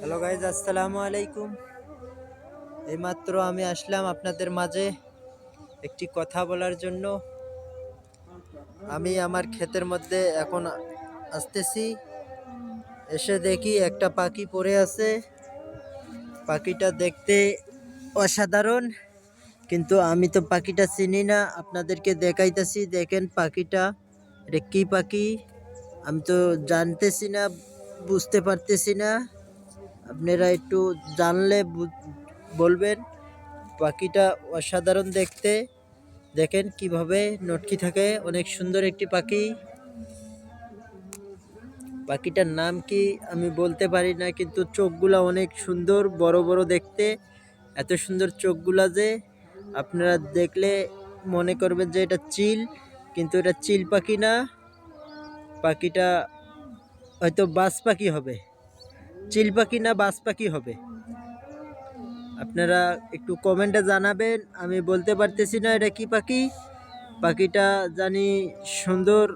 Hello guys আসসালামু আলাইকুম এইমাত্র আমি আসলাম আপনাদের মাঝে একটি কথা বলার জন্য। আমি আমার ক্ষেতের মধ্যে এখন আসতেছি। এসে দেখি একটা পাখি পড়ে আছে। পাখিটা দেখতে অসাধারণ। কিন্তু আমি তো পাখিটা চিনি না, আপনাদেরকে দেখাইতেছি। দেখেন পাখিটা, এটা কী পাখি? আমি তো জানতেছি না, বুঝতে পারতেছি না। আপনারা একটু জানলে বলবেন, পাখিটা অসাধারণ দেখতে। দেখেন কীভাবে নটকি থাকে, অনেক সুন্দর একটি পাখি। পাখিটার নাম কি আমি বলতে পারি না, কিন্তু চোখগুলা অনেক সুন্দর, বড় বড় দেখতে। এত সুন্দর চোখগুলা যে আপনারা দেখলে মনে করবেন যে এটা চিল, কিন্তু এটা চিল পাখি না। পাখিটা হয়তো বাজ পাখি হবে। চিল পাখি না বাজ পাখি হবে। আপনারা একটু কমেন্টে জানাবেন, আমি বলতে পারতেছি না এটা কি পাখি। পাখিটা জানি সুন্দর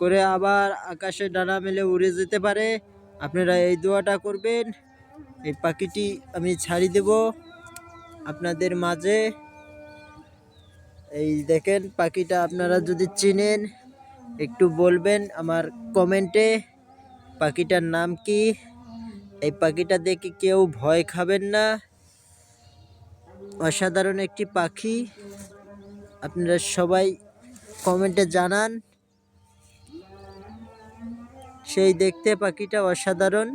করে আবার আকাশে ডানা মেলে উড়ে যেতে পারে। আপনারা এই দোয়াটা করবেন। এই পাখিটি আমি ছাড়ি দেব আপনাদের মাঝে। এই দেখেন পাখিটা আপনারা যদি চিনেন, একটু বলবেন আমার কমেন্টে পাখিটার নাম কি? এই পাখিটা দেখে কেউ ভয় খাবেন না। অসাধারণ একটি পাখি। আপনারা সবাই কমেন্টে জানান। সেই দেখতে পাখিটা অসাধারণ।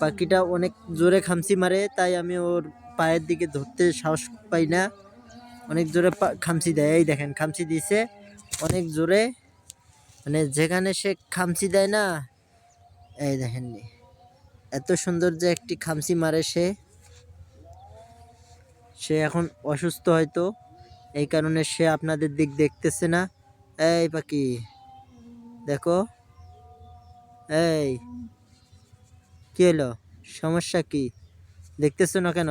পাখিটা অনেক জোরে খামচি মারে, তাই আমি ওর পায়ের দিকে ধরতে সাহস পাই না। অনেক জোরে খামচি দেয়। এই দেখেন, খামচি দিছে অনেক জোরে। মানে যেখানে সে খামচি দেয় না, এই দেখেন এত সুন্দর যে একটি খামচি মারে সে। সে এখন অসুস্থ হয়তো, এই কারণে সে আপনাদের দিক দেখতেছে না। এই পাখি, দেখো, এই কি হলো? সমস্যা কি? দেখতেছো না কেন?